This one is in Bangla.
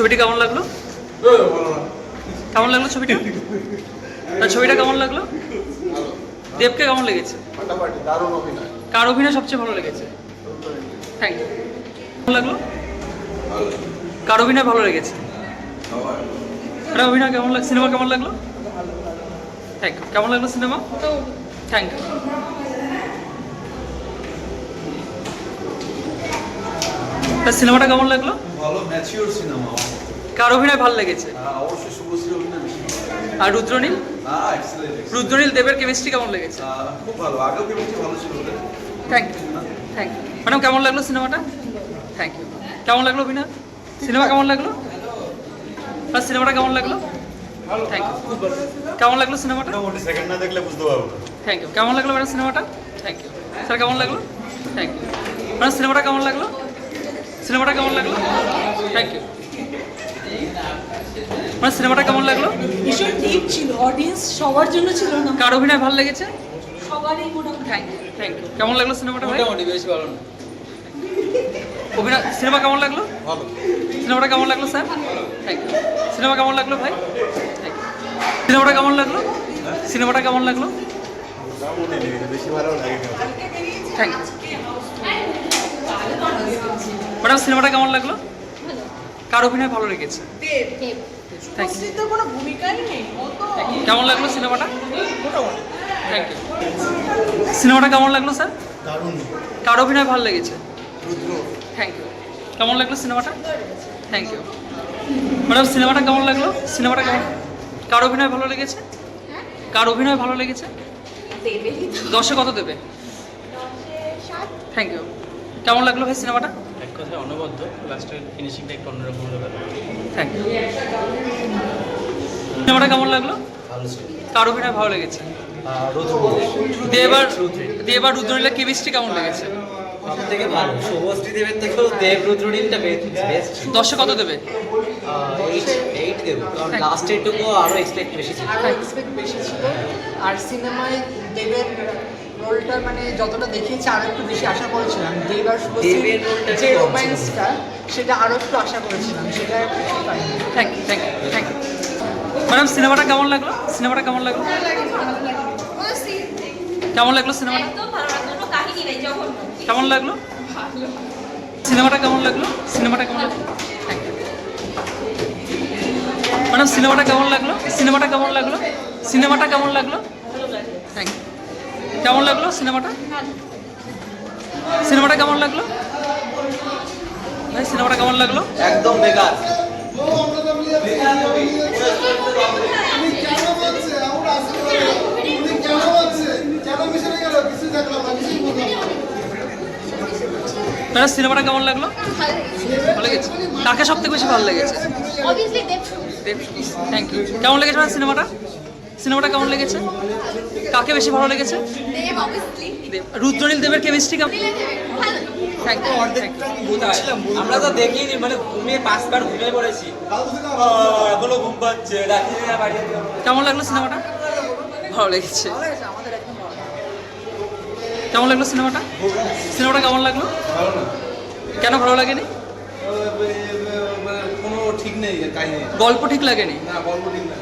ছবিটি কেমন লাগল? কেমন লাগল ছবিটা? ছবিটা কেমন লাগল? দেবকে কেমন লেগেছে? ফাটাফাটি দারুণ অভিনয়। কার অভিনয় সবচেয়ে ভালো লেগেছে? থ্যাংক ইউ কেমন লাগল? কার অভিনয় ভালো লেগেছে? কার অভিনয় কেমন লাগ সিনেমা কেমন লাগল? থ্যাংক ইউ কেমন লাগল সিনেমা? থ্যাংক ইউ তা সিনেমাটা কেমন লাগল? ভালো ম্যাচিওর সিনেমা কার অভিনয় ভালো লেগেছে? অবশ্যই শুভশ্রী অভিনয়। আর রুদ্রনীল? হ্যাঁ রুদ্রনীল দেবের কেমিস্ট্রি কেমন লেগেছে? খুব ভালো। আগেও কেমিস্ট্রি ভালো ছিল thank you thank you madam কেমন লাগল সিনেমাটা? থ্যাংক ইউ কেমন লাগল অভিনয়? সিনেমা কেমন লাগল? আর সিনেমাটা কেমন লাগল? থ্যাংক ইউ কেমন লাগল সিনেমাটা? মোটামুটি সেকেন্ড না দেখলে বুঝতে পারব থ্যাংক ইউ কেমন লাগল ম্যাডাম সিনেমাটা? থ্যাংক ইউ স্যার কেমন লাগল? থ্যাংক ইউ ম্যাডাম সিনেমাটা কেমন লাগল? সিনেমাটা কেমন লাগল? থ্যাংক ইউ মানে সিনেমাটা কেমন লাগল? ভীষণ ডিপ ছিল অডিয়েন্স সবার জন্য ছিল না। কার অভিনয় ভালো লেগেছে? সবারই মোটামুটি থ্যাংক ইউ থ্যাংক ইউ কেমন লাগল সিনেমাটা ভাই? মোটামুটি বেশ ভালো। না অভিনয় সিনেমা কেমন লাগল? ভালো। সিনেমাটা কেমন লাগল স্যার? থ্যাংক ইউ সিনেমা কেমন লাগল ভাই? থ্যাংক ইউ সিনেমাটা কেমন লাগল? সিনেমাটা কেমন লাগল? মোটামুটি বেশি ভালো লাগেনি। থ্যাংক ইউ ম্যাডাম সিনেমাটা কেমন লাগল? কার অভিনয় ভালো লেগেছে? কেমন লাগল সিনেমাটা থ্যাংক ইউ সিনেমাটা কেমন লাগল স্যার কার অভিনয় ভালো লেগেছে? থ্যাংক ইউ কেমন লাগল সিনেমাটা থ্যাংক ইউ ম্যাডাম সিনেমাটা কেমন লাগল? সিনেমাটা কেমন কার অভিনয় ভালো লেগেছে? কার অভিনয় ভালো লেগেছে? দশে কত দেবে? থ্যাংক ইউ কেমন লাগল ভাই সিনেমাটা কথায় অনবদ্য। লাস্টের ফিনিশিংটা একটু অন্যরকম হলো থ্যাংক ইউ সিনেমাটা কেমন লাগল? কার অভিনয় ভালো লেগেছে? দিয়ে এবার দিয়ে কেমিস্ট্রি কেমন লেগেছে? থেকে ভালো। শুভশ্রী দেবের থেকেও দেব রুদ্রনীলটা বেস্ট দশে কত দেবে? এইট এইট দেবো। কারণ লাস্টের টুকু আরও এক্সপেক্ট বেশি ছিল। এক্সপেক্ট বেশি ছিল। আর সিনেমায় দেবের রোলটা মানে যতটা দেখিয়েছে আরও একটু বেশি আশা করেছিলাম। দেব আর শুভশ্রীর যে রোম্যান্সটা সেটা আরও একটু আশা করেছিলাম। সেটা thank you thank you thank you madam সিনেমাটা কেমন লাগল? সিনেমাটা কেমন লাগল? কেমন লাগল সিনেমাটা একদম ভালো না কোনো কাহিনী নেই জঘন্য। কেমন লাগল? সিনেমাটা কেমন লাগল? সিনেমাটা কেমন লাগল? থ্যাংক ইউ ম্যাডাম সিনেমাটা কেমন লাগল? সিনেমাটা কেমন লাগল? সিনেমাটা কেমন লাগল? থ্যাংক ইউ কেমন লাগল সিনেমাটা? সিনেমাটা কেমন লাগল? ভাই সিনেমাটা কেমন লাগল? একদম বেকার। ম্যাডাম সিনেমাটা কেমন লাগল? ভালো লেগেছে। কাকে সব থেকে বেশি ভালো লেগেছে? থ্যাংক ইউ কেমন লেগেছে সিনেমাটা? সিনেমাটা কেমন লেগেছে? কাকে বেশি ভালো লেগেছে? রুদ্রনীল দেবের কেমিস্ট্রি কেমন? আমরা তো দেখিনি মানে ঘুমিয়ে পাঁচবার ঘুমিয়ে পড়েছি। এখনও ঘুম পাচ্ছে কেমন লাগল সিনেমাটা? ভালো লেগেছে। কেমন লাগল সিনেমাটা? সিনেমাটা কেমন লাগল? কেন ভালো লাগেনি? মানে কোনো ঠিক নেই গল্প ঠিক লাগেনি? না গল্প ঠিক না